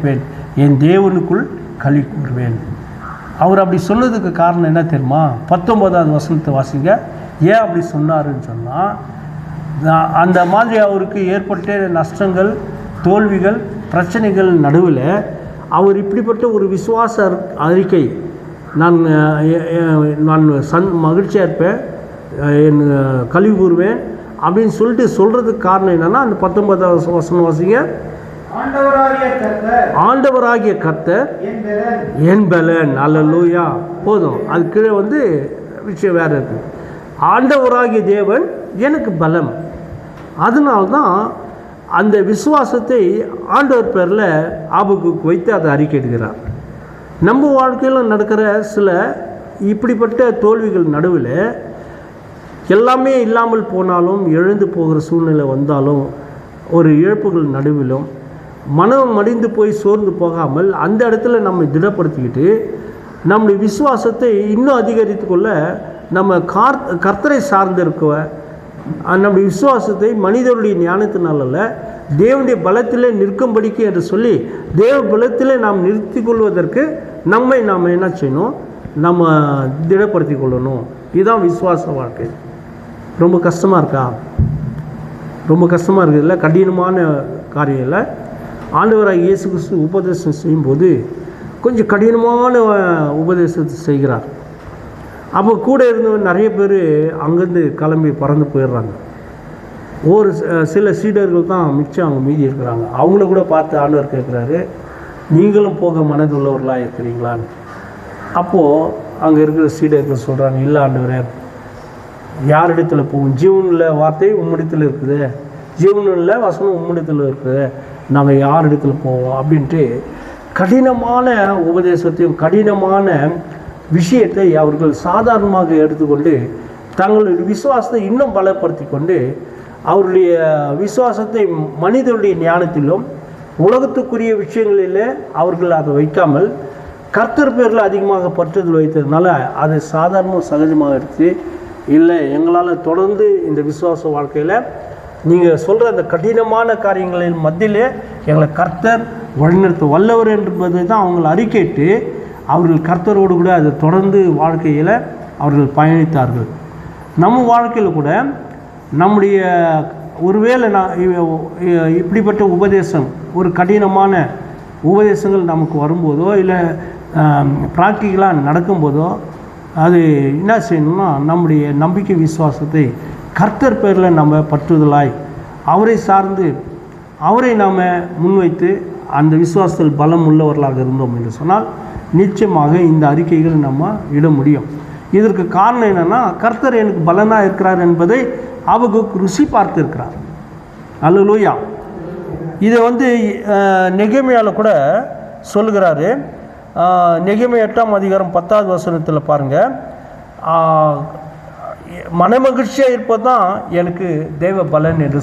கேட்பேன். என் தேவனுக்குள் களி கூறுவேன். அவர் அப்படி சொன்னதுக்கு காரணம் என்ன தெரியுமா? பத்தொன்பதாவது வசனத்தை வாசிங்க. ஏன் அப்படி சொன்னாருன்னு சொன்னால் அந்த மாதிரி அவருக்கு ஏற்பட்ட நஷ்டங்கள் தோல்விகள் பிரச்சனைகள் நடுவில் அவர் இப்படிப்பட்ட ஒரு விசுவாச அறிக்கை நான் நான் சந் மகிழ்ச்சியாக இருப்பேன் என் கழிவு கூறுவேன் அப்படின்னு சொல்லிட்டு சொல்கிறதுக்கு காரணம் என்னென்னா அந்த பத்தொன்பதாவது வசனம் வாசிங்க. ஆண்டவராகிய கர்த்தர் ஆண்டவராகிய கர்த்தர் என் பெலன். என் பலன். அல்லூயா போதும். அது கீழே வந்து விஷயம் வேறு இருக்குது ஆண்டவராகிய தேவன் எனக்கு பலம். அதனால்தான் அந்த விசுவாசத்தை ஆண்டவர் பேரில் ஆபுக்கு வைத்து அதை அறிக்கையிடுகிறார். நம்ம வாழ்க்கையில் நடக்கிற சில இப்படிப்பட்ட தோல்விகள் நடுவில் எல்லாமே இல்லாமல் போனாலும் எழுந்து போகிற சூழ்நிலை வந்தாலும் ஒரு இழப்புகள் நடுவிலும் மனம் மடிந்து போய் சோர்ந்து போகாமல் அந்த இடத்துல நம்ம திடப்படுத்திக்கிட்டு நம்முடைய விசுவாசத்தை இன்னும் அதிகரித்து கொள்ள நம்ம கார் கர்த்தரை சார்ந்திருக்க நம்முடைய விசுவாசத்தை மனிதருடைய ஞானத்தினால அல்ல தேவனுடைய பலத்திலே நிற்கும்படிக்கு என்று சொல்லி தேவ பலத்திலே நாம் நிறுத்தி கொள்வதற்கு நம்மை நாம் என்ன செய்யணும்? நம்ம திடப்படுத்தி கொள்ளணும். இதுதான் விசுவாச வாழ்க்கை. ரொம்ப கஷ்டமாக இருக்கா? ரொம்ப கஷ்டமாக இருக்குதுல்ல? கடினமான காரியம் இல்லை ஆண்டவராக இயேசு கிறிஸ்து உபதேசம் செய்யும்போது கொஞ்சம் கடினமான உபதேசத்தை செய்கிறார். அப்போ கூட இருந்தவங்க நிறைய பேர் அங்கேருந்து கிளம்பி பறந்து போயிடுறாங்க. ஒரு சில சீடர்கள் தான் மிச்சம் அவங்க மீதி இருக்கிறாங்க. அவங்கள கூட பார்த்து ஆண்டவர் கேட்குறாரு நீங்களும் போக மனதுள்ளவர்களாக இருக்கிறீங்களான்னு. அப்போது அங்கே இருக்கிற சீடர்கள் சொல்கிறாங்க இல்லை ஆண்டவரே யாரிடத்தில் போகும்? ஜீவனில் வார்த்தை உம்மிடத்தில் இருக்குது. ஜீவனில் வசனம் உம்மிடத்தில் இருக்குது. நாங்கள் யாரிடத்துல போவோம் அப்படின்ட்டு கடினமான உபதேசத்தையும் கடினமான விஷயத்தை அவர்கள் சாதாரணமாக எடுத்துக்கொண்டு தங்களுடைய விசுவாசத்தை இன்னும் பலப்படுத்தி கொண்டு அவருடைய விசுவாசத்தை மனிதனுடைய ஞானத்திலும் உலகத்துக்குரிய விஷயங்களிலே அவர்கள் அதை வைக்காமல் கர்த்தர் பேரில் அதிகமாக பற்றுதல் வைத்ததுனால அதை சாதாரண சகஜமாக எடுத்து இல்லை எங்களால் தொடர்ந்து இந்த விசுவாச வாழ்க்கையில் நீங்கள் சொல்கிற அந்த கடினமான காரியங்களின் மத்தியிலே எங்களை கர்த்தர் வழிநடத்த வல்லவர் என்பதை தான் அவங்களை அறிக்கையிட்டு அவர்கள் கர்த்தரோடு கூட அதை தொடர்ந்து வாழ்க்கையில் அவர்கள் பயணித்தார்கள். நம்ம வாழ்க்கையில் கூட நம்முடைய ஒருவேளை நான் இப்படிப்பட்ட உபதேசம் ஒரு கடினமான உபதேசங்கள் நமக்கு வரும்போதோ இல்லை ப்ராக்டிக்கலாக நடக்கும்போதோ அது என்ன செய்யணும்னா நம்முடைய நம்பிக்கை விசுவாசத்தை கர்த்தர் பேரில் நம்ம பற்றுதலாய் அவரை சார்ந்து அவரை நாம் முன்வைத்து அந்த விசுவாசத்தில் பலம் உள்ளவர்களாக இருந்தோம் என்று சொன்னால் நிச்சயமாக இந்த அறிக்கைகள் நம்ம இட முடியும். இதற்கு காரணம் என்னென்னா கர்த்தர் எனக்கு பலனாக இருக்கிறார் என்பதை அவங்க ருசி பார்த்திருக்கிறார். அல்லூயா இதை வந்து நெகைமையால் கூட சொல்லுகிறாரு. நெகிமை எட்டாம் அதிகாரம் பத்தாவது வசனத்தில் பாருங்கள் மனமகிழ்ச்சியாக இருப்பது தான் எனக்கு தெய்வ பலன் என்று